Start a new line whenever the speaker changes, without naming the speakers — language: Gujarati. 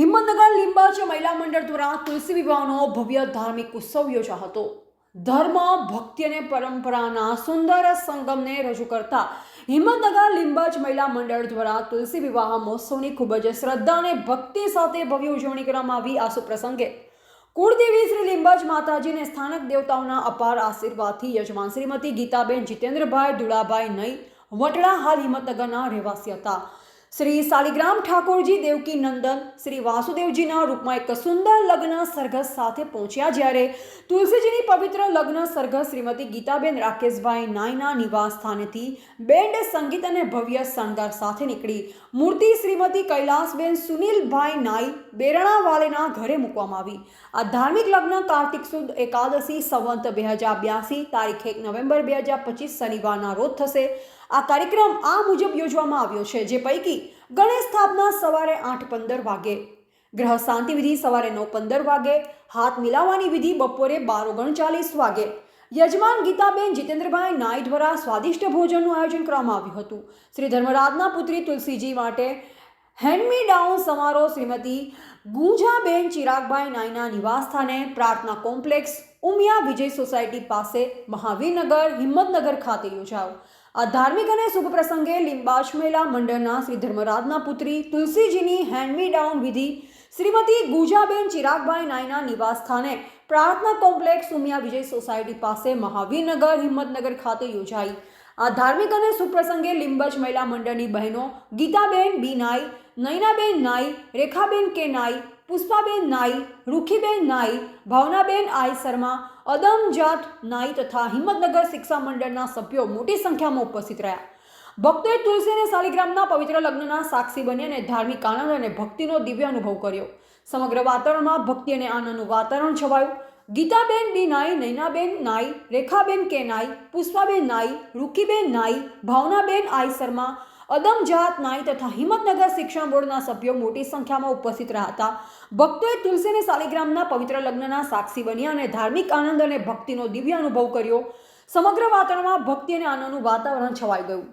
હિંમતનગર લીંબાચે મહિલા મંડળ દ્વારા તુલસી વિવાહનો ભવ્ય ધાર્મિક ઉત્સવ યોજા હતો. ધર્મ, ભક્તિ અને પરંપરાના સુંદર સંગમને રજૂ કરતા હિંમતનગર લીંબાચ મહિલા મંડળ દ્વારા તુલસી વિવાહ મહોત્સવની ખૂબ જ શ્રદ્ધા અને ભક્તિ સાથે ભવ્ય ઉજવણી કરવામાં આવી. આ પ્રસંગે કુળદેવી શ્રી લીંબાજ માતાજીને સ્થાનક દેવતાઓના અપાર આશીર્વાદથી યજમાન શ્રીમતી ગીતાબેન જીતેન્દ્રભાઈ દુલાભાઈ નઈ વટડા હાલ હિંમતનગરના રહેવાસી હતા. શ્રી શાલિગ્રામ ઠાકોરજી દેવકી નંદન શ્રી વાસુદેવજીના રૂપમાં એક સુંદર લગ્ન સરઘસ સાથે પહોંચ્યા જ્યારે તુલસીજીની પવિત્ર લગ્ન સરઘસ શ્રીમતી ગીતાબેન રાકેશભાઈ નાયના નિવાસ સ્થાનેથી બેન્ડ સંગીત અને ભવ્ય શણગાર સાથે નીકળી. મૂર્તિ શ્રીમતી કૈલાસબેન સુનિલભાઈ નાઈ બેરણાવાલેના ઘરે મૂકવામાં આવી. આ ધાર્મિક લગ્ન કાર્તિક સુદ એકાદશી, સંવંત બે હજાર બ્યાસી તારીખ એક નવેમ્બર બે હજાર પચીસ શનિવારના રોજ થશે. આ કાર્યક્રમ આ મુજબ યોજવામાં આવ્યો છે, જે પૈકી ગણેશ સ્થાપના સવારે આઠ પંદર વાગે, ગ્રહ શાંતિ વિધિ સવારે નવ પંદર વાગે, હાથ મિલાવવાની વિધિ બપોરે બાર ઓગણચાલીસ વાગે. યજમાન ગીતાબેન જીતેન્દ્રભાઈ નાઈ દ્વારા સ્વાદિષ્ટ ભોજનનું આયોજન કરવામાં આવ્યું હતું. શ્રી ધર્મરાજના પુત્રી તુલસીજી માટે હેન્ડમી ડાઉન સમારોહ શ્રીમતી ગુંજાબેન ચિરાગભાઈ નાઈના નિવાસસ્થાને પ્રાર્થના કોમ્પ્લેક્સ ઉમિયા વિજય સોસાયટી પાસે મહાવીરનગર, હિંમતનગર ખાતે યોજાયો. આ ધાર્મિક અને શુભ પ્રસંગે લિંબાજ મહિલા મંડળના શ્રી ધર્મરાજના પુત્રી તુલસીજીની હેન્ડમી ડાઉન વિધિ શ્રીમતી ગુજાબેન ચિરાગભાઈ નાયના નિવાસ સ્થાને પ્રાર્થના કોમ્પ્લેક્સ ઉમિયા વિજય સોસાયટી પાસે મહાવીરનગર, હિંમતનગર ખાતે યોજાઈ. આ ધાર્મિક અને સુપ્રસંગે લિંબજ મહિલા મંડળની બહેનો ગીતાબેન બી નાઈ, નયનાબેન નાઈ, રેખાબેન કે નાઈ પુષ્પાબેન નાઈ, રૂખીબેન નાઈ, ભાવનાબેન આઈ શર્મા, અદમજાત નાઈ તથા હિંમતનગર શિક્ષા મંડળના સભ્યો મોટી સંખ્યામાં ઉપસ્થિત રહ્યા. ભક્તોએ તુલસી અને શાલિગ્રામના પવિત્ર લગ્નના સાક્ષી બની અને ધાર્મિક આનંદ અને ભક્તિનો દિવ્ય અનુભવ કર્યો. સમગ્ર વાતાવરણમાં ભક્તિ અને આનંદનું વાતાવરણ છવાયું. ગીતાબેન બી નાઈ, નૈનાબેન નાઈ, રેખાબેન કે નાઈ, પુષ્પાબેન નાઈ રૂકીબેન નાઈ, ભાવનાબેન આઈ શર્મા અદમજાત નાઈ તથા હિંમતનગર શિક્ષણ બોર્ડના સભ્યો મોટી સંખ્યામાં ઉપસ્થિત રહ્યા હતા. ભક્તોએ તુલસીને સાલિગ્રામના પવિત્ર લગ્નના સાક્ષી બન્યા અને ધાર્મિક આનંદ અને ભક્તિનો દિવ્ય અનુભવ કર્યો. સમગ્ર વાતાવરણમાં ભક્તિ અને આનંદનું વાતાવરણ છવાઈ ગયું.